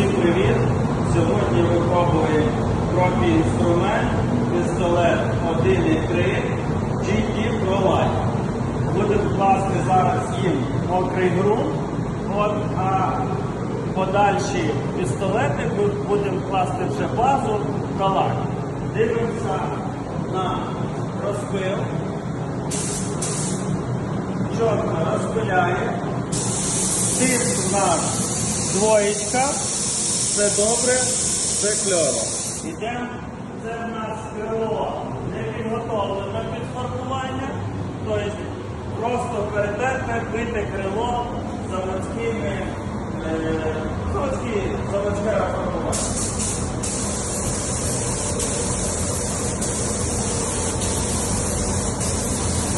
Всім привіт! Сьогодні ми пробуємо інструмент пістолет 1.3 GT Pro Light. Будемо класти зараз їм мокрий ґрунт, от, а подальші пістолети будемо класти вже базу та лак. Дивимося на розпил. Чорно розпиляє. Тиск у нас двоєчка, все добре, все кльово. Ідемо, це в нас крило не підготовлене під фарбування, тобто просто перетерте, бите крило заводськими, е, заводські, заводське фарбування.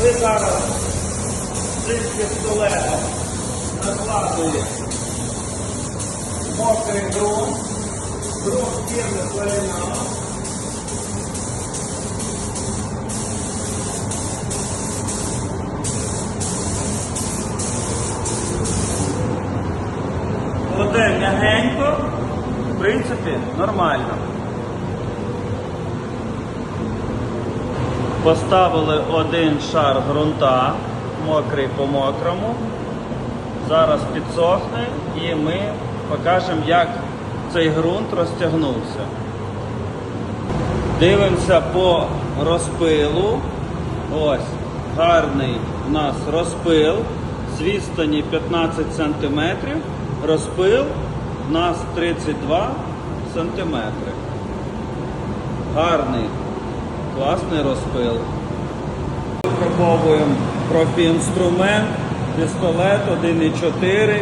Ви зараз цим пістолетом накладуєте мокрий ґрунт, ґрунт фірми Поліна. Кладе м'ягенько, в принципі, нормально. Поставили один шар ґрунта, мокрий по мокрому. Зараз підсохне і ми покажемо, як цей ґрунт розтягнувся. Дивимося по розпилу. Ось гарний у нас розпил з відстані 15 см. Розпил у нас 32 см. Гарний, класний розпил. Випробовуємо профіінструмент, пістолет 1,4.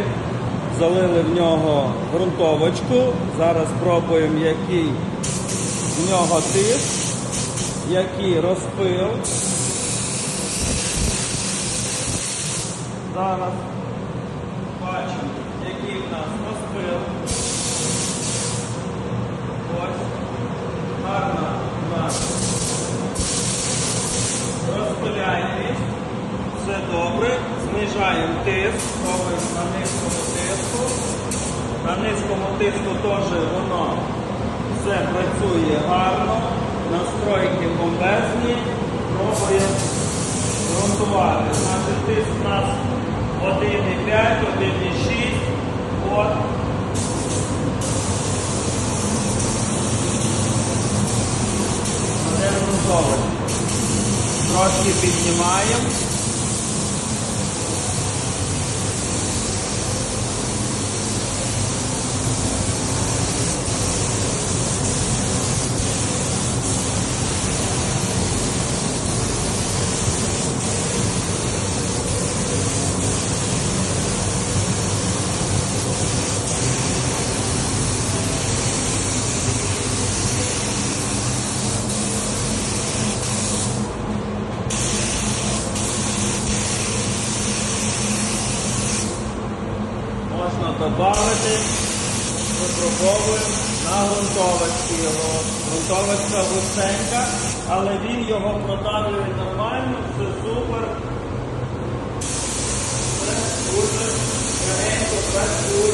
Залили в нього ґрунтовочку. Зараз пробуємо, який в нього тиск, який розпил. Зараз бачимо, який в нас розпил. Ось. Гарна у нас розпиляємість. Все добре. Знижаємо тиск, пробуємо на низькому тиску. На низькому тиску теж воно все працює гарно. Настройки бомбезні. Пробуємо ґрунтувати. Значить, тиск у нас 1,5, 1,6. От. Трошки піднімаємо. можна добавити, випробовуємо на грунтовочці його. Грунтовочка густенька, але він його продавлює нормально, все супер. Це дуже гарненько працює.